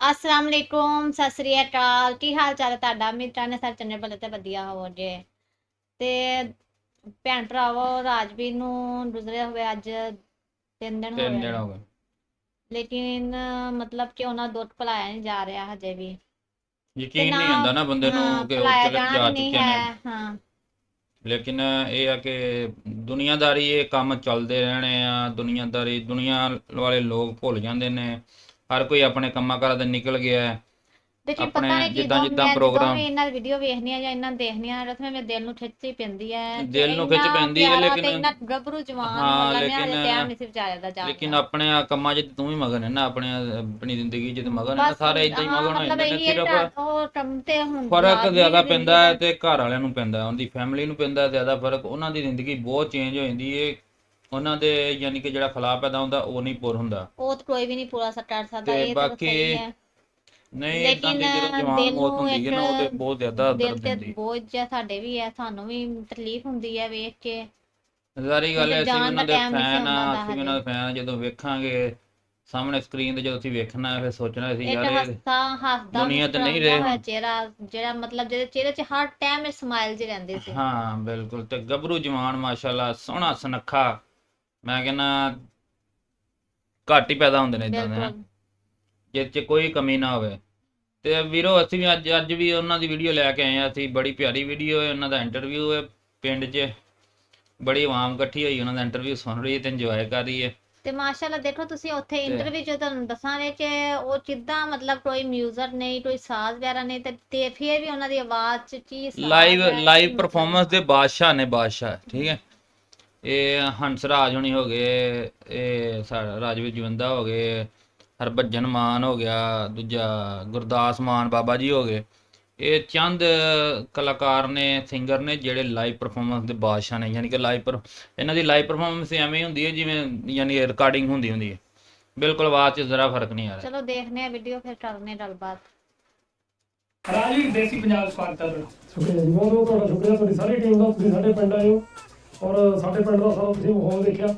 ਅਸਲਾਮ ਅਲੈਕੁਮ ਸਤਿ ਸ੍ਰੀ ਅਕਾਲ। ਕੀ ਹਾਲ ਚਾਲ ਹੈ ਤੁਹਾਡਾ? ਮਿੱਤਰਾਂ ਨੇ ਸਾਰੇ ਚੰਗੇ ਭਲੇ ਤੇ ਵਧੀਆ ਹੋ ਜੇ। ਤੇ ਭੈਣ ਭਰਾਵੋ ਰਾਜਵੀਰ ਨੂੰ ਗੁਜ਼ਰੇ ਹੋਏ ਅੱਜ ਤਿੰਨ ਦਿਨ ਹੋ ਤਿੰਨ ਦਿਨ ਹੋ ਗਏ। ਲੇਕਿਨ ਮਤਲਬ ਕਿ ਉਹਨਾਂ ਦਾ ਦੁੱਖ ਭੁਲਾਇਆ ਨਹੀਂ ਜਾ ਰਿਹਾ ਹਜੇ ਵੀ। ਯਕੀਨ ਨਹੀਂ ਹੁੰਦਾ ਨਾ ਬੰਦੇ ਨੂੰ ਕਿ ਉਹ ਚਲੇ ਜਾ ਚੁੱਕੇ ਨੇ। ਹਾਂ। ਲੇਕਿਨ ਇਹ ਆ ਕਿ ਦੁਨੀਆਦਾਰੀ ਇਹ ਕੰਮ ਚੱਲਦੇ ਰਹਿਣੇ ਆ। ਦੁਨੀਆਦਾਰੀ ਦੁਨੀਆ ਵਾਲੇ ਲੋਕ ਭੁੱਲ ਜਾਂਦੇ ਨੇ। ਹਰ ਕੋਈ ਆਪਣੇ ਕੰਮਾਂ ਕਾਰਾਂ ਤੇ ਨਿਕਲ ਗਿਆ ਹੈ। ਦੇਖੀ ਆਪਣੇ ਪਤਾ ਨਹੀਂ ਜਿੱਦਾਂ- ਜਿੱਦਾਂ ਮੈਂ ਜਦੋਂ ਵੀ ਇਹਨਾਂ ਦੀ ਵੀਡੀਓ ਵੇਖਣੀ ਆ ਜਾਂ ਇਹਨਾਂ ਨੂੰ ਦੇਖਣੀ ਆ ਰਸਮੇ ਮੇਰੇ ਦਿਲ ਨੂੰ ਖਿੱਚ ਹੀ ਪੈਂਦੀ ਹੈ। ਦਿਲ ਨੂੰ ਖਿੱਚ ਪੈਂਦੀ ਹੈ, ਲੇਕਿਨ- ਇੰਨਾ ਗੱਭਰੂ ਜਵਾਨ ਹਾਂ, ਮਤਲਬ ਲੇਕਿਨ- ਹਜੇ ਟਾਈਮ ਨਹੀਂ ਸੀ ਵਿਚਾਰਿਆ ਦਾ ਜਾ ਲੇਕਿਨ ਆਪਣੇ ਆ ਕੰਮਾਂ 'ਚ ਤੂੰ ਵੀ ਮਗਨ ਹੈ ਨਾ ਆਪਣੇ ਆਪਣੀ ਜ਼ਿੰਦਗੀ 'ਚ ਤੇ ਮਗਨ ਹੈ ਨਾ ਸਾਰੇ ਇਦਾਂ ਹੀ ਮਗਨ ਹੋ ਜਾਂਦੇ ਨੇ ਸਿਰਫ ਉਹ ਕੰਮ ਤੇ ਹੁਣ ਫ਼ਰਕ ਜ਼ਿਆਦਾ ਦੀ ਪੈਂਦਾ ਹੈ ਤੇ ਘਰ ਵਾਲਿਆਂ ਨੂੰ ਪੈਂਦਾ ਹੈ ਉਹਦੀ ਫੈਮਿਲੀ ਨੂੰ ਪੈਂਦਾ ਹੈ ਜ਼ਿਆਦਾ ਫ਼ਰਕ ਉਹਨਾਂ ਦੀ ਜ਼ਿੰਦਗੀ ਬਹੁਤ ਚੇਂਜ ਹੋ ਜਾਂਦੀ ਹੈ ਉਹਨਾਂ ਦੇ ਯਾਨੀ ਕਿ ਜਿਹੜਾ ਖਲਾ ਪੈਦਾ ਹੁੰਦਾ ਉਹ ਨਹੀਂ ਪੁਰ ਹੁੰਦਾ। ਉਹ ਤਾਂ ਕੋਈ ਵੀ ਨਹੀਂ ਪੂਰਾ ਕਰ ਸਕਦਾ ਤੇ ਇਹ ਤਾਂ ਬਾਕੀ ਸਹੀ ਹੈ। ਨਹੀਂ ਇਦਾਂ ਦੀ ਲੇਕਿਨ ਜਵਾਨ ਦਿਲ ਮੌਤ ਨੂੰ ਹੁੰਦੀ ਹੈ ਨਾ ਉਹ ਤੇ ਇੱਕ ਬਹੁਤ ਜ਼ਿਆਦਾ ਦਿਲ ਦਰਦ ਤੇ ਦਿੰਦੀ ਬੋਝ ਜਿਹਾ ਸਾਡੇ ਵੀ ਹੈ ਸਾਨੂੰ ਵੀ ਤਕਲੀਫ ਹੁੰਦੀ ਹੈ ਵੇਖ ਕੇ। ਜ਼ਾਰੀ ਗੱਲ ਹੈ ਅਸੀਂ ਜਾਣ ਉਹਨਾਂ ਦਾ ਦੇ time ਨਹੀਂ ਸੀ ਫੈਨ ਆ ਹੁੰਦਾ ਅਸੀਂ ਉਹਨਾਂ ਦੇ ਫੈਨ ਜਦੋਂ ਵੇਖਾਂਗੇ ਸਾਹਮਣੇ ਸਕਰੀਨ ਤੇ ਜਦੋਂ ਅਸੀਂ ਵੇਖਣਾ ਫਿਰ ਸੋਚਣਾ ਸੀ ਯਾਰ ਇਹ ਹੱਸਦਾ ਹੱਸਦਾ ਦੁਨੀਆ ਤੇ ਨਹੀਂ ਮੁਸਕਰਾਉਂਦਾ ਰਹੇ। ਹੋਇਆ ਚਿਹਰਾ ਜਿਹੜਾ ਮਤਲਬ ਜਿਹਦੇ ਚਿਹਰੇ 'ਚ ਹਰ ਟਾਈਮ ਸਮਾਈਲ ਜਿਹੀ ਰਹਿੰਦੀ ਸੀ। ਹਾਂ ਬਿਲਕੁਲ ਤੇ ਗੱਭਰੂ ਜਵਾਨ ਮਾਸ਼ਾਅੱਲਾ ਸੋਹਣਾ ਸੁਨੱਖਾ ਮੈਂ ਕਹਿੰਦਾ ਘੱਟ ਹੀ ਪੈਦਾ ਹੁੰਦੇ ਨੇ ਇਦਾਂ ਦੇ ਨਾ ਬਿਲਕੁਲ। ਜਿਸ 'ਚ ਕੋਈ ਕਮੀ ਨਾ ਹੋਵੇ। ਤੇ ਵੀਰੋ ਅਸੀਂ ਵੀ ਅੱਜ ਅੱਜ ਵੀ ਉਹਨਾਂ ਦੀ ਵੀਡੀਓ ਲੈ ਕੇ ਆਏ ਆ ਅਸੀਂ ਬੜੀ ਪਿਆਰੀ ਵੀਡੀਓ ਹੈ ਉਹਨਾਂ ਦਾ ਇੰਟਰਵਿਊ ਹੈ ਪਿੰਡ 'ਚ। ਬੜੀ ਆਵਾਮ ਇਕੱਠੀ ਹੋਈ ਉਹਨਾਂ ਦਾ ਇੰਟਰਵਿਊ ਸੁਣ ਰਹੀ ਹੈ ਤੇ ਇੰਜੋਏ ਕਰ ਰਹੀ ਹੈ। ਤੇ ਮਾਸ਼ਾਅੱਲਾ ਦੇਖੋ ਤੁਸੀਂ ਉੱਥੇ ਇੰਟਰਵਿਊ ਚ ਤੁਹਾਨੂੰ ਦੱਸਾਂਗੇ ਕਿ ਉਹ ਕਿੱਦਾਂ ਮਤਲਬ ਕੋਈ ਮਿਊਜ਼ਿਕ ਨਹੀਂ ਕੋਈ ਸਾਜ਼ ਵਗੈਰਾ ਨਹੀਂ ਤੇ ਤੇ ਫਿਰ ਵੀ ਉਹਨਾਂ ਦੀ ਆਵਾਜ਼ ਚ ਕੀ ਸਾਜ਼ ਲਾਈਵ ਹੈ, ਲਾਈਵ ਪਰਫਾਰਮੈਂਸ ਦੇ ਬਾਦਸ਼ਾਹ ਨੇ ਬਾਦਸ਼ਾਹ ਠੀਕ ਹੈ। ਇਹ ਹੰਸਰਾਜ ਹੋਣੀ ਹੋ ਗਏ ਇਹ ਸਾਡਾ ਰਾਜਵੀਰ ਜਵੰਦਾ ਹੋ ਗਏ ਹਰਭਜਨ ਮਾਨ ਹੋ ਗਿਆ ਦੂਜਾ ਗੁਰਦਾਸ ਮਾਨ ਬਾਬਾ ਜੀ ਹੋ ਗਏ। ਇਹ ਚੰਦ ਕਲਾਕਾਰ ਨੇ ਸਿੰਗਰ ਨੇ ਜਿਹੜੇ ਲਾਈਵ ਪਰਫਾਰਮੈਂਸ ਦੇ ਬਾਦਸ਼ਾਹ ਨੇ ਯਾਨੀ ਕਿ ਲਾਈਵ ਪਰ ਇਹਨਾਂ ਦੀ ਲਾਈਵ ਪਰਫਾਰਮੈਂਸ ਐਵੇਂ ਹੀ ਹੁੰਦੀ ਹੈ ਜਿਵੇਂ ਯਾਨੀ ਰਿਕਾਰਡਿੰਗ ਹੁੰਦੀ ਹੁੰਦੀ ਹੈ। ਬਿਲਕੁਲ ਆਵਾਜ਼ 'ਚ ਜ਼ਰਾ ਫ਼ਰਕ ਨਹੀਂ ਆ ਰਿਹਾ। ਚਲੋ ਦੇਖਨੇ ਆ ਵੀਡੀਓ ਫਿਰ ਕਰਨੇ ਗੱਲਬਾਤ। ਰਾਜਵੀਰ ਦੇਸੀ ਪੰਜਾਬ ਸਵਾਗਤ ਹੈ ਤੁਹਾਡਾ। ਸ਼ੁਕਰੀਆ ਜੀ ਬਹੁਤ ਬਹੁਤ ਤੁਹਾਡਾ ਸ਼ੁਕਰੀਆ। ਤੁਹਾਡੀ ਸਾਰੀ ਟੀਮ ਦਾ ਤੁਸੀਂ ਸਾਡੇ ਪਿੰਡ ਆਏ ਹੋ। ਔਰ ਸਾਡੇ ਪਿੰਡ ਦਾ ਸਾਰਾ ਤੁਸੀਂ ਮਾਹੌਲ ਦੇਖਿਆ।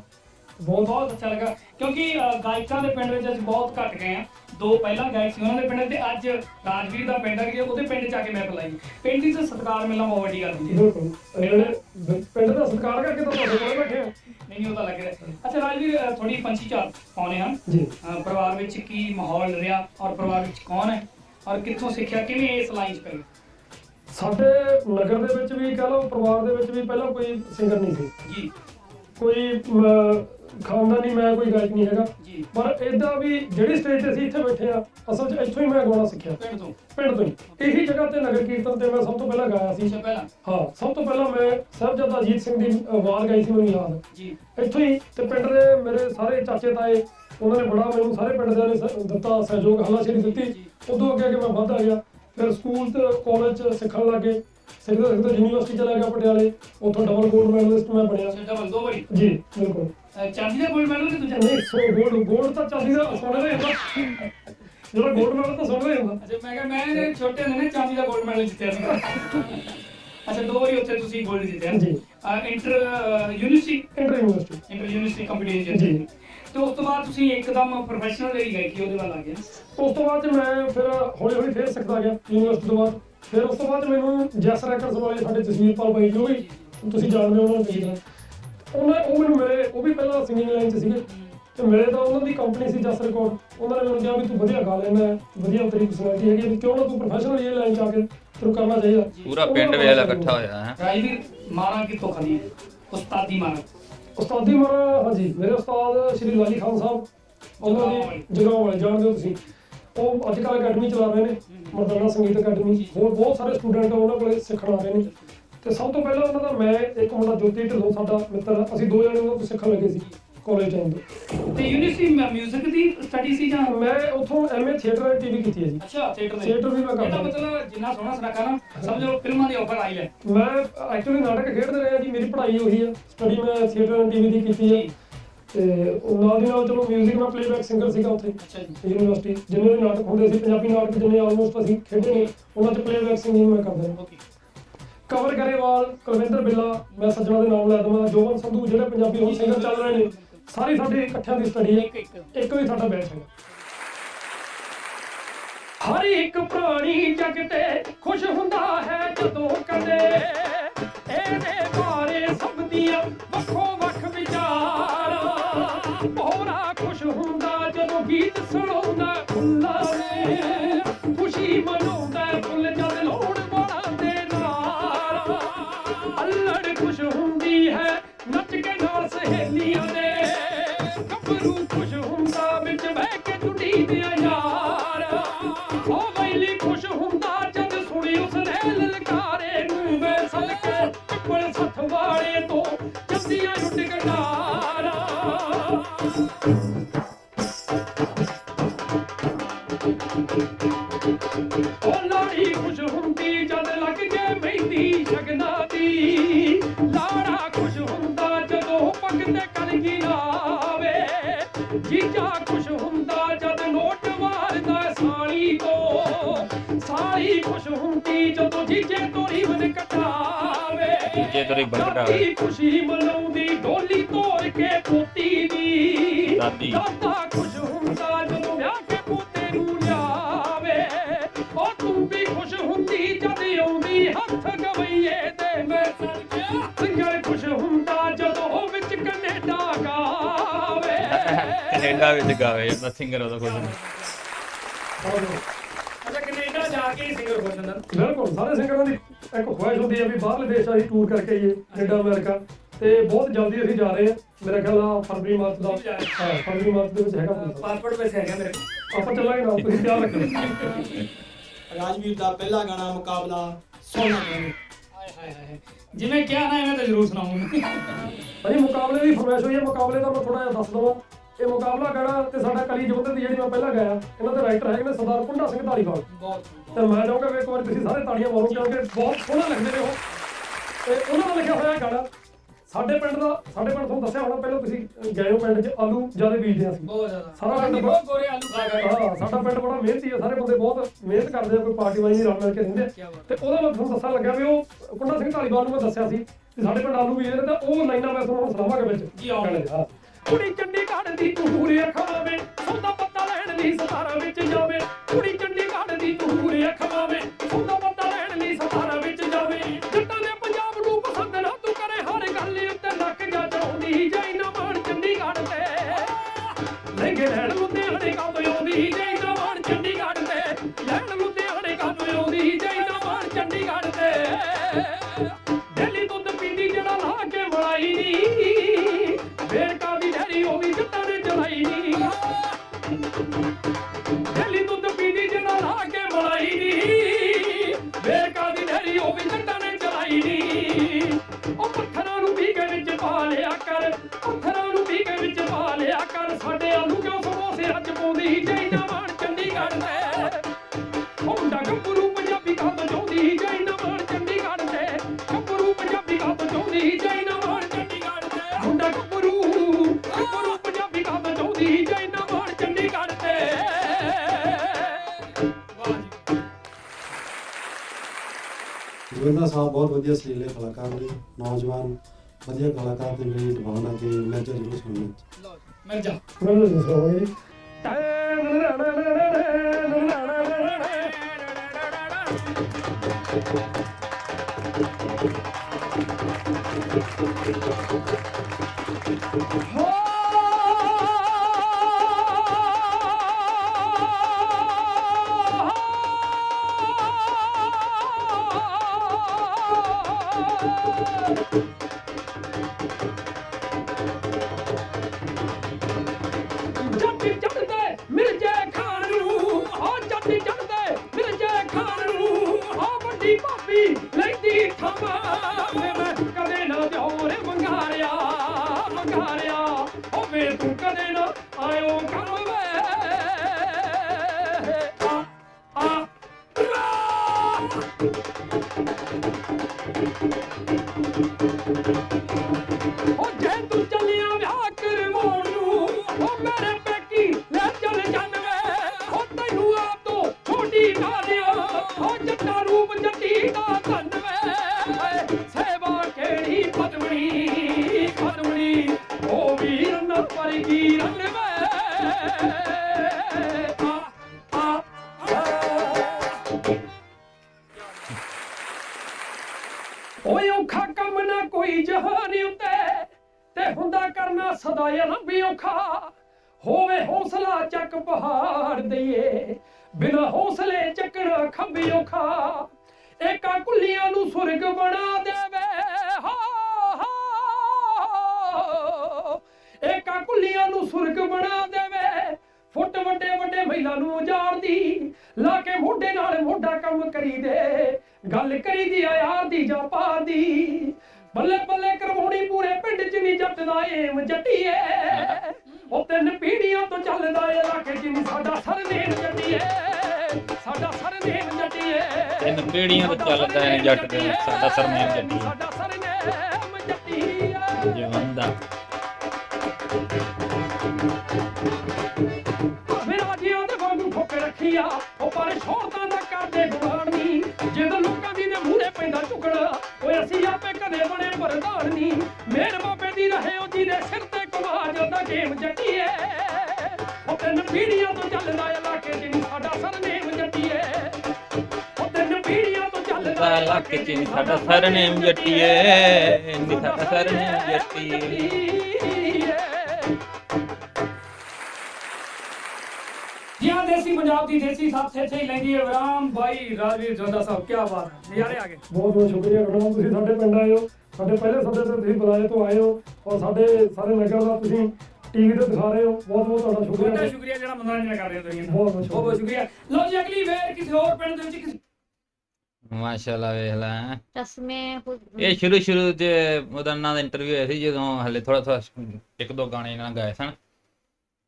ਬਹੁਤ ਬਹੁਤ ਅੱਛਾ ਲੱਗਾ। ਕਿਉਂਕਿ ਅ, ਗਾਇਕਾਂ ਦੇ ਪਿੰਡ ਵਿੱਚ ਅਸੀਂ ਬਹੁਤ ਘੱਟ ਗਏ ਆ ਦੋ ਪਹਿਲਾਂ ਗਾਇਕ ਸੀ ਉਹਨਾਂ ਦੇ ਪਿੰਡ ਤੇ ਅੱਜ ਰਾਜਵੀਰ ਦਾ ਪਿੰਡ ਹੈ ਕਿ ਉਹਦੇ ਪਿੰਡ ਚ ਆ ਕੇ ਮੈਂ ਬੁਲਾਈ। ਪਿੰਡ ਦੀ ਤਾਂ ਸਤਿਕਾਰ ਮਿਲਣਾ ਬਹੁਤ ਵੱਡੀ ਗੱਲ ਹੁੰਦੀ ਹੈ। ਬਿਲਕੁਲ। ਜਿਹੜੇ ਬ- ਪਿੰਡ ਦਾ ਸਤਿਕਾਰ ਕਰਕੇ ਤਾਂ ਤੁਹਾਡੇ ਕੋਲ ਬੈਠੇ ਆ ਨਹੀਂ ਨਹੀਂ ਉਹ ਤਾਂ ਲੱਗ ਰਿਹਾ। ਅੱਛਾ ਰਾਜਵੀਰ ਅ, ਥੋੜੀ ਪੰਛੀ ਚਾਲ ਪਾਉਣੇ ਹਨ। ਜੀ। ਅ, ਪਰਿਵਾਰ ਵਿੱਚ ਕੀ ਮਾਹੌਲ ਰਿਹਾ ਔਰ ਪਰਿਵਾਰ ਵਿੱਚ ਕੌਣ ਹੈ? ਔਰ ਕਿੱਥੋਂ ਸਿੱਖਿਆ? ਕਿਵੇਂ ਇਸ ਲਾਈਨ 'ਚ ਪਏ ਸਾਡੇ ਨਗਰ ਦੇ ਵਿੱਚ ਵੀ ਕਹ ਲਓ ਪਰਿਵਾਰ ਦੇ ਵਿੱਚ ਵੀ ਪਹਿਲਾਂ ਕੋਈ ਸਿੰਗਰ ਨਹੀਂ ਸੀ। ਜੀ। ਕੋਈ ਖਾਨਦਾਨੀ ਮੈਂ ਕੋਈ ਗਾਇਕ ਨਹੀਂ ਹੈਗਾ। ਜੀ। ਪਰ ਇਦਾਂ ਵੀ ਜਿਹੜੀ ਸਟੇਜ ਤੇ ਅਸੀਂ ਇੱਥੇ ਬੈਠੇ ਆ ਅਸਲ 'ਚ ਇੱਥੋਂ ਹੀ ਮੈਂ ਗਾਉਣਾ ਸਿੱਖਿਆ। ਪਿੰਡ ਤੋਂ? ਪਿੰਡ ਤੋਂ ਹੀ। ਇਹੀ ਜਗ੍ਹਾ ਤੇ ਨਗਰ ਕੀਰਤਨ ਤੇ ਮੈਂ ਸਭ ਤੋਂ ਪਹਿਲਾਂ ਗਾਇਆ ਸੀ। ਪਹਿਲਾਂ? ਹਾਂ ਸਭ ਤੋਂ ਪਹਿਲਾਂ ਮੈਂ ਸਾਹਿਬਜ਼ਾਦਾ ਅਜੀਤ ਸਿੰਘ ਦੀ ਆਵਾਜ਼ ਗਾਈ ਸੀ ਮੈਨੂੰ ਯਾਦ। ਜੀ। ਇੱਥੋਂ ਹੀ ਤੇ ਪਿੰਡ ਦੇ ਮੇਰੇ ਸਾਰੇ ਚਾਚੇ ਤਾਏ ਉਹਨਾਂ ਨੇ ਬੜਾ ਮੈਨੂੰ ਸਾਰੇ ਪਿੰਡ ਦੇ ਨੇ ਦਿੱਤਾ ਸਹਿਯੋਗ ਹਲਾਸ਼ੇਰੀ ਦਿੱਤੀ। ਉਦੋਂ ਅੱਗੇ ਅੱਗੇ ਮੈਂ ਵੱਧਦਾ ਗਿਆ। ਫਿਰ ਸਕੂਲ ਤੇ ਕਾਲਜ ਸਿੱਖਣ ਲੱਗੇ ਸਿੱਖਦੇ ਸਿੱਖਦੇ ਯੂਨੀਵਰਸਿਟੀ ਚਲਾ ਗਿਆ ਪਟਿਆਲੇ। ਉੱਥੋਂ ਡਬਲ ਗੋਲਡ ਮੈਡਲਿਸਟ ਮੈਂ ਬਣਿਆ। ਅੱਛਾ ਡਬਲ ਦੋ ਵਾਰੀ? ਜੀ ਬਿਲਕੁਲ। ਅ, ਚਾਂਦੀ ਦਾ ਗੋਲਡ ਮੈਡਲ ਕਿ ਦੂਜਾ? ਨਹੀਂ ਸੋ ਗੋਲਡ ਗੋਲਡ ਤਾਂ ਚਾਂਦੀ ਦਾ ਸੋਨੇ ਦਾ ਹੀ ਹੁੰਦਾ। ਜਿਹੜਾ ਗੋਲਡ ਮੈਡਲ ਤਾਂ ਸੋਨੇ ਦਾ ਹੀ ਹੁੰਦਾ। ਅੱਛਾ ਮੈਂ ਕਿਹਾ ਮੈਂ ਇਹਦੇ ਛੋਟੇ ਹੁੰਦੇ ਨੇ ਚਾਂਦੀ ਦਾ 골ਡ ਮੈਡਲ ਜਿੱਤਿਆ ਸੀ ਅੱਛਾ ਦੋ ਵਾਰੀ ਉੱਥੇ ਤੁਸੀਂ 골ਡ ਜਿੱਤਿਆ। ਜੀ। Inter university inter university inter university competition ਜੀ। ਤੇ ਉਸ ਤੋਂ ਬਾਅਦ ਤੁਸੀਂ ਇੱਕਦਮ ਪ੍ਰੋਫੈਸ਼ਨਲ ਲਈ ਗਏ ਕਿ ਉਹਦੇ ਵੱਲ ਆ ਗਏ ਉਸ ਤੋਂ ਬਾਅਦ ਮੈਂ ਫਿਰ ਹੌਲੀ ਹੌਲੀ ਫੇਰ ਸਿੱਖਦਾ ਗਿਆ ਯੂਨੀਵਰਸਿਟੀ ਤੋਂ ਬਾਅਦ। ਫਿਰ ਉਸ ਤੋਂ ਬਾਅਦ ਮੈਨੂੰ ਜੈਸ ਰੈਕਰਡਸ ਵਾਲੇ ਸਾਡੇ ਜਸਵੀਰਪਾਲ ਬਾਈ ਜੋ ਵੀ ਤੁਸੀਂ ਜਾਣਦੇ ਹੋ ਉਹਨਾਂ ਨੂੰ ਤਰ੍ਹਾਂ ਉਹਨਾਂ ਉਹ ਮੈਨੂੰ ਮਿਲੇ ਉਹ ਵੀ ਪਹਿਲਾਂ ਸਿੰਗਿੰਗ ਲਾਈਨ 'ਚ ਸੀਗੇ। ਤੇ ਮੇਰੇ ਤਾਂ ਉਹਨਾਂ ਦੀ ਕੰਪਨੀ ਸੀ ਜਸ ਰਿਕਾਰਡ ਉਹਨਾਂ ਨੇ ਮੈਨੂੰ ਕਿਹਾ ਵੀ ਤੂੰ ਵਧੀਆ ਗਾ ਲੈਣਾ ਵਧੀਆ ਤੇਰੀ ਪਰਸਨੈਲਿਟੀ ਹੈਗੀ ਹੈ, ਵੀ ਕਿਉਂ ਨਾ ਤੂੰ ਪ੍ਰੋਫੈਸ਼ਨਲ ਇਹ ਲਾਈਨ 'ਚ ਆ ਕੇ ਤੈਨੂੰ ਕਰਨਾ ਚਾਹੀਦਾ। ਪੂਰਾ ਪਿੰਡ ਵੇਲਾ ਇਕੱਠਾ ਹੋਇਆ ਹੈ। ਰਾਜਵੀਰ ਮਾਰਾਂ ਕਿੱਥੋਂ ਖਾਦੀ ਹੈ? ਉਸਤਾਦੀ ਮਾਰਾਂ। ਉਸਤਾਦੀ ਮਾਰਾ, ਹਾਂਜੀ, ਮੇਰੇ ਉਸਤਾਦ ਸ਼੍ਰੀ ਲਾਲੀ ਖਾਨ ਸਾਹਿਬ, ਉਹਨਾਂ ਦੇ ਜਗਾਉਂ ਵਾਲੇ ਜਾਣਦੇ ਹੋ ਤੁਸੀਂ। ਉਹ ਅੱਜ ਕੱਲ੍ਹ ਅਕੈਡਮੀ ਚਲਾ ਰਹੇ ਨੇ, ਮਰਦਾਨਾ ਸੰਗੀਤ ਅਕੈਡਮੀ। ਹੋਰ ਬਹੁਤ ਸਾਰੇ ਸਟੂਡੈਂਟ ਉਹਨਾਂ ਕੋਲੇ ਸਿੱਖਣ ਆ ਰਹੇ ਨੇ। ਤੇ ਸਭ ਤੋਂ ਪਹਿਲਾਂ ਉਹਨਾਂ ਦਾ, ਮੈਂ ਇੱਕ ਮੁੰਡਾ ਜੋਤੀ ਢਿੱਲੋਂ, ਸਾਡਾ ਮਿੱਤਰ ਅਸੀਂ ਦੋ ਜਣੇ ਉਹਨਾਂ ਤੋਂ ਸਿੱਖਣ ਲੱਗੇ ਸੀ। ਕਾਲਜ ਟਾਈਮ ਤੇ ਯੂਨੀਵਰਸਿਟੀ ਮਿਊਜ਼ਿਕ ਦੀ ਸਟੱਡੀ ਸੀ ਜਾਂ ਮੈਂ ਉੱਥੋਂ ਐਮਏ ਥੀਏਟਰ ਐਂਡ ਟੀਵੀ ਕੀਤੀ ਹੈ ਜੀ। ਅੱਛਾ ਥੀਏਟਰ ਦੇ। ਵੀ ਮੈਂ ਕਰਦਾ। ਇਹਦਾ ਮਤਲਬ ਜਿੰਨਾ ਸੋਹਣਾ ਸੁਣਾਕਾ ਨਾ ਸਮਝੋ ਫਿਲਮਾਂ ਦੀ ਆਫਰ ਆਈ ਲੈ ਮੈਂ ਐਕਚੁਅਲੀ ਨਾਟਕ ਖੇਡਦੇ ਰਿਹਾ ਜੀ ਮੇਰੀ ਪੜ੍ਹਾਈ ਉਹੀ ਹੈ। ਸਟੱਡੀ ਮੈਂ ਥੀਏਟਰ ਐਂਡ ਟੀਵੀ ਦੀ ਕੀਤੀ ਹੈ। ਤੇ ਨਾਲ ਦੀ ਨਾਲ ਚਲੋ 뮤직 ਮੈਂ ਪਲੇਬੈਕ ਸਿੰਗਰ ਸੀਗਾ ਉੱਥੇ। ਅੱਛਾ ਜੀ। ਯੂਨੀਵਰਸਿਟੀ ਜਿੰਨੇ ਵੀ ਨਾਟਕ ਹੁੰਦੇ ਸੀ ਪੰਜਾਬੀ ਨਾਟਕ ਜਿੰਨੇ ਆਲਮੋਸਟ ਅਸੀਂ ਖੇਡੇ ਨੇ ਉਹਨਾਂ 'ਚ ਪਲੇਬੈਕ ਸਿੰਗਿੰਗ ਮੈਂ ਕਰਦਾ ਰਿਹਾ। ਓਕੇ ਕਵਰ ਕਰੇਵਾਲ ਕੁਲਵਿੰਦਰ ਬਿੱਲਾ ਮੈਂ ਸੱਜਣਾ ਦੇ ਨਾਮ ਲੈ ਦਵਾਂ ਜੋਬਨ ਸੰਧੂ ਜਿਹੜੇ ਪੰਜਾਬੀ ਹੁਣ ਸਿੰਗਰ ਚੱਲ ਰਹੇ ਨੇ ਸਾਰੀ ਸਾਡੀ ਇਕੱਠਿਆਂ ਦੀ ਸਟੱਡੀ ਹੈ ਇੱਕ ਇੱਕ। ਇੱਕ ਵੀ ਸਾਡਾ ਬੈਚ ਹੈਗਾ। ਹਰ ਇੱਕ ਪ੍ਰਾਣੀ ਜਗ ਤੇ ਖੁਸ਼ ਹੁੰਦਾ ਹੈ ਜਦੋਂ ਕਦੇ। ਇਹਦੇ ਬਾਰੇ ਸਭ ਦੀਆਂ ਵੱਖੋ ਵੱਖ ਵਿਚਾਰਾਂ। ਭੋਰਾ ਖੁਸ਼ ਹੁੰਦਾ ਜਦੋਂ ਗੀਤ ਸੁਣਾਉਂਦਾ ਫੁੱਲਾਂ ਦੇ। ਖੁਸ਼ੀ ਮਨਾਉਂਦਾ ਫੁੱਲ ਜਦ ਲੋੜ ਵਾਲਾ ਦੇ ਨਾਲ ਅੱਲੜ ਖੁਸ਼ ਹੁੰਦੀ ਹੈ ਨੱਚ ਕੇ ਨਾਲ ਸਹੇਲੀਆਂ ਦੇ ਖੁਸ਼ ਹੁੰਦਾ ਵਿੱਚ ਬਹਿ ਕੇ ਟੁੱਟੀ ਦੀਆਂ ਯਾਰ। ਉਹ ਵੈਲੀ ਖੁਸ਼ ਹੁੰਦਾ ਜਦ ਸੁਣੀ ਉਸਨੇ ਲਲਕਾਰੇ ਨੂੰ ਵੇ ਸਲਕੇ ਪਿੱਪਲ ਸੱਥ ਵਾਲੇ ਤੋਂ ਜੱਦੀਆਂ ਉੱਡ ਗੰਡਾਰਾਂ ਉਹ ਲਾੜੀ ਖੁਸ਼ ਹੁੰਦੀ ਜਦ ਲੱਗ ਕੇ ਮਹਿੰਦੀ ਸ਼ਗਨਾ ਤੋਂ। ਦਾਦੀ ਖੁਸ਼ੀ ਮਨਾਉਂਦੀ ਢੋਲੀ ਤੋੜ ਕੇ ਪੋਤੀ ਦੀ। ਦਾਦੀ। ਦਾਦਾ ਖੁਸ਼ ਹੁੰਦਾ ਜਦੋਂ ਵਿਆਹ ਕੇ ਪੋਤੇ ਨੂੰ ਲਿਆਵੇ। ਉਹ ਤੂੰ ਵੀ ਖੁਸ਼ ਹੁੰਦੀ ਜਦ ਆਉਂਦੀ ਹੱਥ ਗਵਈਏ ਦੇ ਮੈਂ ਸਿੰਗਲ ਖੁਸ਼ ਹੁੰਦਾ ਜਦੋਂ ਉਹ ਵਿੱਚ ਕੈਨੇਡਾ ਗਾਵੇ। ਕੈਨੇਡਾ ਵਿੱਚ ਗਾਵੇ ਜਾਂਦਾ ਸਿੰਗਰ ਉਹਦਾ ਕੁਝ ਨਹੀਂ ਅੱਛਾ ਕੈਨੇਡਾ ਜਾ ਕੇ ਸਿੰਗਰ ਖੁਸ਼ ਹੁੰਦਾ ਬਿਲਕੁਲ ਸਾਰੇ ਸਿੰਗਰਾਂ ਦੀ। ਇੱਕ ਖੁਆਇਸ਼ ਹੁੰਦੀ ਹੈ ਵੀ ਬਾਹਰਲੇ ਦੇਸ਼ ਅਸੀਂ ਟੂਰ ਕਰਕੇ ਆਈਏ ਕੈਨੇਡਾ ਅਮਰੀਕਾ। ਤੇ ਬਹੁਤ ਜਲਦੀ ਅਸੀਂ ਜਾ ਰਹੇ ਹਾਂ ਮੇਰਾ ਖਿਆਲ ਆ ਫਰਵਰੀ ਮਾਰਚ ਦਾ ਹਾਂ ਫਰਵਰੀ ਮਾਰਚ ਦੇ ਵਿੱਚ ਹੈਗਾ। ਪਾਸਪੋਰਟ ਪੈਸੇ ਹੈਗੇ ਮੇਰੇ ਕੋਲ। ਆਪਾਂ ਚੱਲਾਂਗੇ ਨਾਲ ਤੁਸੀਂ ਧਿਆਨ ਰੱਖਿਓ ਰਾਜਵੀਰ ਦਾ ਪਹਿਲਾ ਗਾਣਾ ਮੁਕਾਬਲਾ ਸੋਨਾ ਕਹਿੰਦੇ ਹਾਏ ਹਾਏ ਹਾਏ ਜਿਵੇਂ ਕਿਹਾ ਨਾ ਐਵੇਂ ਤਾਂ ਜ਼ਰੂਰ ਸੁਣਾਉਂਗਾ। ਭਾਜੀ ਮੁਕਾਬਲੇ ਦੀ ਫਰਮਾਇਸ਼ ਹੋਈ ਹੈ ਮੁਕਾਬਲੇ ਦਾ ਮੈਂ ਥੋੜਾ ਜਿਹਾ ਦੱਸ ਦਵਾਂ। ਇਹ ਮੁਕਾਬਲਾ ਗਾਣਾ ਤੇ ਸਾਡਾ ਕਲੀ ਜੋਧੇ ਦੀ ਜਿਹੜੀ ਮੈਂ ਪਹਿਲਾਂ ਗਾਇਆ ਇਹਨਾਂ ਦੇ ਰਾਈਟਰ ਹੈਗੇ ਨੇ ਸਰਦਾਰ ਪੁੰਡਾ ਸਿੰਘ ਧਾਲੀਵਾਲ ਬਹੁਤ ਤੇ ਮੈਂ ਚਾਹੂੰਗਾ ਵੀ ਇੱਕ ਵਾਰ ਤੁਸੀਂ ਸਾਰੇ ਤਾੜੀਆਂ ਮਾਰੋ ਕਿਉਂਕਿ ਬਹੁਤ ਸੋਹਣਾ ਲਿਖਦੇ ਨੇ ਉਹ। ਤੇ ਉਹਨਾਂ ਦਾ ਲਿਖਿਆ ਹੋਇਆ ਗਾਣਾ ਸਾਡੇ ਪਿੰਡ ਦਾ ਸਾਡੇ ਪਿੰਡ ਤੁਹਾਨੂੰ ਦੱਸਿਆ ਹੋਣਾ ਪਹਿਲਾਂ ਤੁਸੀਂ ਗਏ ਹੋ ਪਿੰਡ 'ਚ ਆਲੂ ਜ਼ਿਆਦਾ ਬੀਜਦੇ ਆ ਅਸੀਂ। ਬਹੁਤ ਜ਼ਿਆਦਾ। ਸਾਰਾ ਪਿੰਡ ਬਹੁਤ ਗੋਰੇ ਆਲੂ ਖਾ ਗਏ ਹਾਂ ਸਾਡਾ ਪਿੰਡ ਬੜਾ ਮਿਹਨਤੀ ਆ ਸਾਰੇ ਬੰਦੇ ਬਹੁਤ ਮਿਹਨਤ ਕਰਦੇ ਆ ਕੋਈ ਪਾਰਟੀ ਵਾਈ ਨਹੀਂ ਰਲ ਮਿਲ ਕੇ ਰਹਿੰਦੇ। ਤੇ ਉਹਦਾ ਮੈਂ ਤੁਹਾਨੂੰ ਦੱਸਣ ਲੱਗਾ ਵੀ ਉਹ ਕੁੰਡਾ ਸਿੰਘ ਢਾਲੀਵਾਲ ਨੂੰ ਮੈਂ ਦੱਸਿਆ ਸੀ ਕਿ ਸਾਡੇ ਪਿੰਡ ਆਲੂ ਬੀਜਦੇ ਨੇ ਤਾਂ ਉਹ ਲਾਈਨਾਂ ਮੈਂ ਤੁਹਾਨੂੰ ਹੁਣ ਸੁਣਾਵਾਂਗਾ ਵਿੱਚ। ਜੀ ਆਓ। ਕੁੜੀ ਚੰਡੀਗੜ੍ਹ ਦੀ ਤੂਰੇ ਅਖਵਾਵੇ ਸੌਦਾ ਪੱਤਾ ਲੈਣ ਲਈ ਸਤਾਰਾ ਵਿੱਚ ਜਾਵੇ। ਕੁੜੀ ਚੰਡੀਗੜ੍ਹ ਦੀ ਤੂਰੇ ਅਖਵਾਵੇ ਸੌਦਾ ਪੱਤਾ ਲੈਣ ਲਈ ਸਤਾਰਾ ਵਿੱਚ ਜਾਵੇ। ਜੱਟਾਂ ਨੇ ਪੰਜਾਬ ਨੂੰ ਪਸੰਦ ਨਾ ਤੂੰ ਕਰੇ, ਹਰ ਗੱਲ ਉੱਤੇ ਨੱਕ ਜਾ ਚਾਉਂਦੀ। ਜੈ ਨਾ ਮਾਣ ਚੰਡੀਗੜ੍ਹ ਤੇ। ਲਹਿੰਗੇ ਲੈਣ ਲੁਧਿਆਣੇ ਕਾਦੋਂ ਆਉਂਦੀ, ਜੈ ਜੋਗਿੰਦਰ ਸਾਹਿਬ ਬਹੁਤ ਵਧੀਆ ਸਲੀਲੇ ਕਲਾਕਾਰ ਨੇ ਨੌਜਵਾਨ ਵਧੀਆ ਕਲਾਕਾਰ ਤੇ ਮੇਰੀ ਡਿਮਾਂਡ ਹੈ ਕਿ ਮੈਚ ਜ਼ਰੂਰ ਸੁਣਨੀ ਮਿਲ ਜਾ ਦੱਸੋ ਜੀ। ਜੱਟ ਉਹ ਵੇ ਤੂੰ ਕਦੇ ਨਾ ਆਇਓ ਕਰੋ ਵੇ ਆ ਆ ਉਹ ਜੇ ਤੂੰ ਚੱਲਿਆ ਵਿਆਹ ਕਰਵਾਉਣ ਨੂੰ, ਉਹ ਮੇਰੇ ਪੈਕੀ ਲੈ ਚੱਲ ਜਨ ਵੇ ਉਹ ਤੈਨੂੰ ਆਪ ਤੋਂ ਛੋਟੀ ਨਾ ਲਿਆ ਉਹ ਜੱਟਾ ਰੂਪ ਜੱਟੀ ਦਾ ਧਨ ਵੇ ਸੇਵਾ ਕਿਹੜੀ ਪਦਮਣੀ? ਓਏ ਔਖਾ ਕੰਮ ਨਾ ਕੋਈ ਜਹਾਨ ਉੱਤੇ, ਤੇ ਹੁੰਦਾ ਕਰਨਾ ਸਦਾ ਰੱਬੀ ਔਖਾ। ਹੋਵੇ ਹੌਸਲਾ ਚੱਕ ਪਹਾੜ ਦਈਏ, ਬਿਨਾ ਹੌਸਲੇ ਚੱਕਣਾ ਖੰਬੀ ਔਖਾ। ਏਕਾ ਕੁੱਲੀਆਂ ਨੂੰ ਸੁਰਗ ਬਣਾ ਦੇ ਮਹਿਲਾ ਨੂੰ ਉਜਾੜਦੀ ਲਾ ਕੇ ਮੋਢੇ ਨਾਲ ਮੋਢਾ ਕੰਮ ਕਰੀਦੇ ਗੱਲ ਕਰੀਦੀ ਆ ਯਾਰ ਦੀ ਜਾਂ ਪਾਰ ਦੀ। ਬੱਲੇ ਬੱਲੇ ਕਰਵਾਉਣੀ ਪੂਰੇ ਪਿੰਡ ਚ ਨਹੀਂ ਜੱਟ ਦਾ ਏਮ ਜੱਟੀਏ। ਉਹ ਤਿੰਨ ਪੀੜੀਆਂ ਤੋਂ ਚੱਲਦਾ ਏ ਇਲਾਕੇ ਚ ਨਹੀਂ ਸਾਡਾ ਸਰਨੇਮ ਜੱਟੀਏ। ਸਾਡਾ ਸਰਨੇਮ ਜੱਟੀਏ। ਤਿੰਨ ਪੀੜ੍ਹੀਆਂ ਤੋਂ ਚੱਲਦਾ ਹੈ ਜੱਟ ਦੇ, ਸਾਡਾ ਸਰਨੇਮ ਜੱਟੀਏ। ਸਾਡਾ ਸਰਨੇਮ ਜੱਟੀਏ। ਜਵੰਦਾ ਤਿੰਨ ਪੀੜੀਆਂ ਤੋਂ ਚੱਲਦਾ ਇਲਾਕੇ ਚ ਨਹੀਂ ਸਾਡਾ ਸਰਨੇਮ ਜੱਟੀਏ। ਉਹ ਤਿੰਨ ਪੀੜੀਆਂ ਤੋਂ ਚੱਲਦਾ ਇਲਾਕੇ ਚ ਨੀ ਸਾਡਾ ਸਰਨੇਮ ਜੱਟੀਏ। ਨੀ ਸਾਡਾ ਸਰਨੇਮ ਜੱਟੀਏ। ਜੀ ਹਾਂ ਦੇਸੀ ਪੰਜਾਬ ਦੀ ਦੇਸੀ ਸਾਥੇ ਇੱਥੇ ਹੀ ਲੈਂਦੀ ਹੈ ਵਿਰਾਮ। ਬਾਈ ਰਾਜਵੀਰ ਜੰਦਾ ਸਾਹਿਬ ਕੀ ਬਾਤ ਹੈ। ਨਜ਼ਾਰੇ ਆ ਗਏ। ਬਹੁਤ ਬਹੁਤ ਸ਼ੁਕਰੀਆ ਕਰਦਾ ਤੁਸੀਂ ਸਾਡੇ ਪਿੰਡ ਆਏ ਹੋ। ਸਾਡੇ ਪਹਿਲੇ ਸੱਦੇ ਤੇ ਤੁਸੀਂ ਬੁਲਾਏ ਤੋਂ ਆਏ ਹੋ। ਔਰ ਸਾਡੇ ਸਾਰੇ ਨਗਰ ਦਾ ਤੁਸੀਂ ਟੀਵੀ ਤੇ ਦਿਖਾ ਰਹੇ ਹੋ। ਬਹੁਤ ਬਹੁਤ ਤੁਹਾਡਾ ਤੁਹਾਡਾ ਸ਼ੁਕਰੀਆ ਸ਼ੁਕਰੀਆ ਜਿਹੜਾ ਮਨੋਰੰਜਨ ਕਰ ਰਹੇ ਹੋ ਤੁਸੀਂ। ਬਹੁਤ ਬਹੁਤ ਬਹੁਤ ਬਹੁਤ ਸ਼ੁਕਰੀਆ। ਲਓ ਜੀ ਅਗਲੀ ਵੇਰ ਕਿਸੇ ਹੋਰ ਪਿੰਡ ਦੇ ਵਿੱਚ ਕਿਸੇ ਮਾਸ਼ਾਅੱਲਾ ਵੇਖ ਲੈ। ਹੈਂ। ਰਸਮੇ ਹੁ- ਇਹ ਸ਼ੁਰੂ ਸ਼ੁਰੂ ਚ ਉਹਦਾ ਦਾ ਇੰਟਰਵਿਊ ਹੋਇਆ ਸੀ ਜਦੋਂ ਹਲੇ ਥੋੜਾ ਥੋੜਾ ਇੱਕ ਦੋ ਗਾਣੇ ਇਹਨਾਂ ਨੇ ਗਾਏ ਸਨ।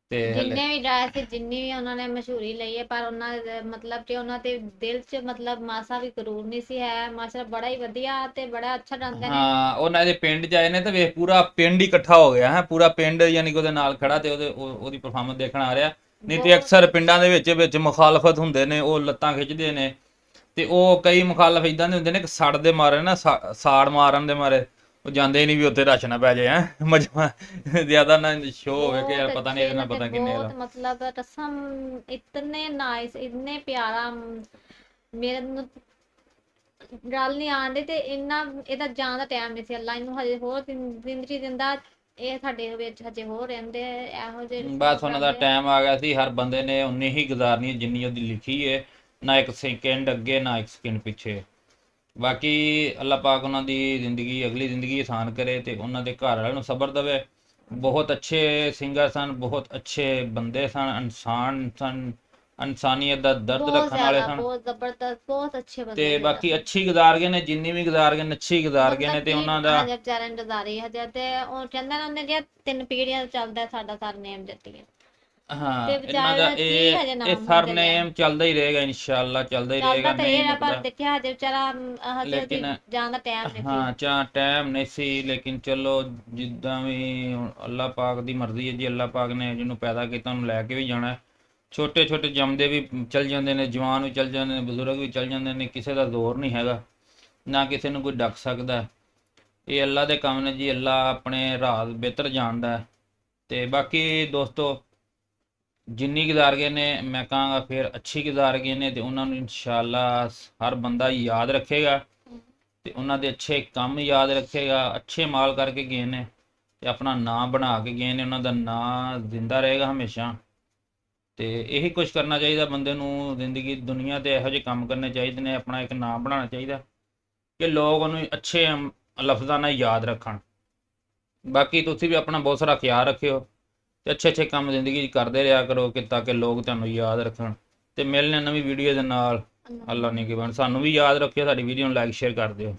ਤੇ ਹਲੇ ਜਿੰਨੇ ਵੀ ਗਾਏ ਸੀ ਜਿੰਨੀ ਵੀ ਉਹਨਾਂ ਨੇ ਮਸ਼ਹੂਰੀ ਲਈ ਹੈ ਪਰ ਉਹਨਾਂ ਦੇ ਮਤਲਬ ਕਿ ਉਹਨਾਂ ਦੇ ਦਿਲ 'ਚ ਮਤਲਬ ਮਾਸਾ ਵੀ ਕਰੂਰ ਨਹੀਂ ਸੀ ਹੈ। ਮਾਸ਼ਾ ਬੜਾ ਹੀ ਵਧੀਆ ਤੇ ਬੜਾ ਅੱਛਾ ਗਾਉਂਦੇ ਨੇ ਹਾਂ ਉਹਨਾਂ ਦੇ ਪਿੰਡ ਆਏ ਨੇ ਤੇ ਵੇਖ ਪੂਰਾ ਪਿੰਡ ਹੀ ਇਕੱਠਾ ਹੋ ਗਿਆ ਹੈ। ਪੂਰਾ ਪਿੰਡ ਯਾਨੀ ਕਿ ਉਹਦੇ ਨਾਲ ਖੜਾ ਤੇ ਉਹਦੇ ਉਹ- ਉਹਦੀ ਪਰਫਾਰਮੈਂਸ ਦੇਖਣ ਆ ਰਿਹਾ। ਨਹੀਂ ਤੇ ਅਕਸਰ ਪਿੰਡਾਂ ਦੇ ਵਿੱਚ ਵਿੱਚ ਮੁਖਾਲਫਤ ਹੁੰਦੇ ਨੇ ਉਹ ਲੱਤਾਂ ਖਿੱਚਦੇ ਨੇ। ਤੇ ਉਹ ਕਈ ਮੁਖਾਲਫ ਇਦਾਂ ਦੇ ਹੁੰਦੇ ਨੇ ਕਿ ਸੜ ਦੇ ਮਾਰੇ ਨਾ ਸਾ- ਸਾੜ ਮਾਰਨ ਦੇ ਮਾਰੇ। ਉਹ ਜਾਂਦੇ ਨਹੀਂ ਵੀ ਉੱਥੇ ਰਸ਼ ਨਾ ਪੈ ਜਾਏ ਹੈ। ਮਜਮਾ ਜ਼ਿਆਦਾ ਨਾ ਸ਼ੋ ਹੋਵੇ ਕਿ ਯਾਰ ਪਤਾ ਨਹੀਂ ਇਹਦੇ ਨਾਲ ਪਤਾ ਕਿੰਨੇ ਦਾ। ਮਤਲਬ ਰਸਮ ਇਤਨੇ ਨਾਈਸ ਇਤਨੇ ਪਿਆਰਾ ਮੇਰੇ ਨੂੰ ਗੱਲ ਨਹੀਂ ਆਉਂਦੀ ਤੇ ਇੰਨਾ ਇਹਦਾ ਜਾਣ ਦਾ ਟਾਈਮ ਨਹੀਂ ਸੀ ਅੱਲਾ ਇਹਨੂੰ ਹਜੇ ਹੋਰ ਜ਼ਿੰਦਗੀ ਦਿੰਦਾ ਇਹ ਸਾਡੇ ਵਿੱਚ ਹਜੇ ਹੋਰ ਰਹਿੰਦੇ ਇਹੋ ਜਿਹੇ ਬਸ ਉਹਨਾਂ ਦਾ ਟਾਈਮ ਆ। ਗਿਆ ਸੀ ਹਰ ਬੰਦੇ ਨੇ ਉਨੀ ਹੀ ਗੁਜ਼ਾਰਨੀ ਜਿੰਨੀ ਉਹਦੀ ਲਿਖੀ ਹੈ ਨਾ ਇੱਕ ਸੈਕਿੰਡ ਅੱਗੇ ਨਾ ਇੱਕ ਸੈਕਿੰਡ ਪਿੱਛੇ। ਬਾਕੀ ਅੱਲਾਹ ਪਾਕ ਉਹਨਾਂ ਦੀ ਜ਼ਿੰਦਗੀ ਅਗਲੀ ਜ਼ਿੰਦਗੀ ਆਸਾਨ ਕਰੇ ਤੇ ਉਹਨਾਂ ਦੇ ਘਰ ਵਾਲਿਆਂ ਨੂੰ ਸਬਰ ਦੇਵੇ। ਬਹੁਤ ਅੱਛੇ ਸਿੰਗਰ ਸਨ ਬਹੁਤ ਅੱਛੇ ਬੰਦੇ ਸਨ ਇਨਸਾਨ ਸਨ ਇਨਸਾਨੀਅਤ ਦਾ ਦਰਦ ਰੱਖਣ ਵਾਲੇ ਸਨ। ਬਹੁਤ ਜ਼ਬਰਦਸਤ ਬਹੁਤ ਅੱਛੇ ਬੰਦੇ ਤੇ ਬਾਕੀ ਅੱਛੀ ਗੁਜ਼ਾਰ ਗਏ ਨੇ ਜਿੰਨੀ ਵੀ ਗੁਜ਼ਾਰ ਗਏ ਨੇ ਅੱਛੀ ਗੁਜ਼ਾਰ ਗਏ ਨੇ ਤੇ ਉਹਨਾਂ ਦਾ ਹਜੇ ਵਿਚਾਰੇ ਨੂੰ ਗੁਜ਼ਾਰੀ ਹਜੇ ਤੇ ਉਹ ਕਹਿੰਦੇ ਨੇ ਉਹਨੇ ਜੇ ਤਿੰਨ ਪੀੜ੍ਹੀਆਂ ਤੋਂ ਚੱਲਦਾ ਸਾਡਾ ਸਰਨੇਮ ਜੱਟੀ ਹਾਂ ਤੇ ਇਹਨਾਂ ਵਿਚਾਰੇ ਦਾ ਦਾ ਕੀ ਇਹ ਹਜੇ ਨਾਮ ਇਹ ਹੁੰਦੇ ਨੇ। ਸਰਨੇਮ ਚੱਲਦਾ ਹੀ ਰਹੇਗਾ ਇਨਸ਼ਾਅੱਲਾ ਚੱਲਦਾ ਹੀ ਚੱਲਦਾ ਰਹੇਗਾ ਤਾਂ ਨਹੀਂ ਆ ਪਰ। ਦੇਖਿਆ ਹਜੇ ਵਿਚਾਰਾ ਅਮ, ਹਜੇ ਉਹਦੀ ਲੇਕਿਨ- ਜਾਣ ਦਾ ਟਾਈਮ ਨਹੀਂ ਹਾਂ ਸੀ ਚਾ ਟਾਈਮ ਨਹੀਂ ਸੀ ਲੇਕਿਨ ਚਲੋ ਜਿੱਦਾਂ ਵੀ ਹੁਣ ਅੱਲਾਹ ਪਾਕ ਦੀ ਮਰਜ਼ੀ ਹੈ ਜੀ ਅੱਲਾਹ ਪਾਕ ਨੇ ਜਿਹਨੂੰ ਪੈਦਾ ਕੀਤਾ ਉਹਨੂੰ ਲੈ ਕੇ ਵੀ ਜਾਣਾ ਹੈ ਛੋਟੇ ਛੋਟੇ ਜੰਮਦੇ ਵੀ ਚਲ ਜਾਂਦੇ ਨੇ ਜਵਾਨ ਵੀ ਚਲ ਜਾਂਦੇ ਨੇ ਬਜ਼ੁਰਗ ਵੀ ਚਲ ਜਾਂਦੇ ਨੇ ਕਿਸੇ ਦਾ ਜ਼ੋਰ ਨਹੀਂ ਹੈਗਾ ਨਾ ਕਿਸੇ ਨੂੰ ਕੋਈ ਡੱਕ ਸਕਦਾ ਹੈ। ਇਹ ਅੱਲਾਹ ਦੇ ਕੰਮ ਨੇ ਜੀ ਅੱਲਾਹ ਆਪਣੇ ਰਾਜ਼ ਬਿਹਤਰ ਜਾਣਦਾ ਹੈ ਤੇ ਬਾਕੀ ਦੋਸਤੋ ਜਿੰਨੀ ਗੁਜ਼ਾਰ ਗਏ ਨੇ, ਮੈਂ ਕਹਾਂਗਾ ਫਿਰ ਅੱਛੀ ਗੁਜ਼ਾਰ ਗਏ ਨੇ ਤੇ ਉਹਨਾਂ ਨੂੰ ਇਨਸ਼ਾਅੱਲਾ ਹਰ ਬੰਦਾ ਯਾਦ ਰੱਖੇਗਾ ਤੇ ਉਹਨਾਂ ਦੇ ਅੱਛੇ ਕੰਮ ਯਾਦ ਰੱਖੇਗਾ, ਅੱਛੇ ਮਾਲ ਕਰਕੇ ਗਏ ਨੇ ਤੇ ਆਪਣਾ ਨਾਂ ਬਣਾ ਕੇ ਗਏ ਨੇ, ਉਹਨਾਂ ਦਾ ਨਾਂ ਜ਼ਿੰਦਾ ਰਹੇਗਾ ਹਮੇਸ਼ਾ। ਤੇ ਇਹੀ ਕੁਝ ਕਰਨਾ ਚਾਹੀਦਾ ਬੰਦੇ ਨੂੰ, ਜ਼ਿੰਦਗੀ, ਦੁਨੀਆ ਤੇ ਇਹੋ ਜਿਹੇ ਕੰਮ ਕਰਨੇ ਚਾਹੀਦੇ ਨੇ, ਆਪਣਾ ਇੱਕ ਨਾਮ ਬਣਾਉਣਾ ਚਾਹੀਦਾ ਕਿ ਲੋਕ ਉਹਨੂੰ ਅੱਛੇ ਲਫ਼ਜ਼ਾਂ ਨਾਲ ਯਾਦ ਰੱਖਣ। ਬਾਕੀ ਤੁਸੀਂ ਵੀ ਆਪਣਾ ਬਹੁਤ ਸਾਰਾ ਖਿਆਲ ਰੱਖਿਓ। ਤੇ ਅੱਛੇ ਅੱਛੇ ਕੰਮ ਜ਼ਿੰਦਗੀ 'ਚ ਕਰਦੇ ਰਿਹਾ ਕਰੋ ਕਿ ਤਾਂ ਕਿ ਲੋਕ ਤੁਹਾਨੂੰ ਯਾਦ ਰੱਖਣ। ਤੇ ਮਿਲਣੇ ਨਵੀਂ ਵੀਡੀਓ ਦੇ ਨਾਲ। ਅੱਲਾ ਨੇ ਕਿ ਬਣ ਸਾਨੂੰ ਵੀ ਯਾਦ ਰੱਖਿਓ, ਸਾਡੀ ਵੀਡੀਓ ਨੂੰ ਲਾਈਕ ਸ਼ੇਅਰ ਕਰ ਦਿਓ।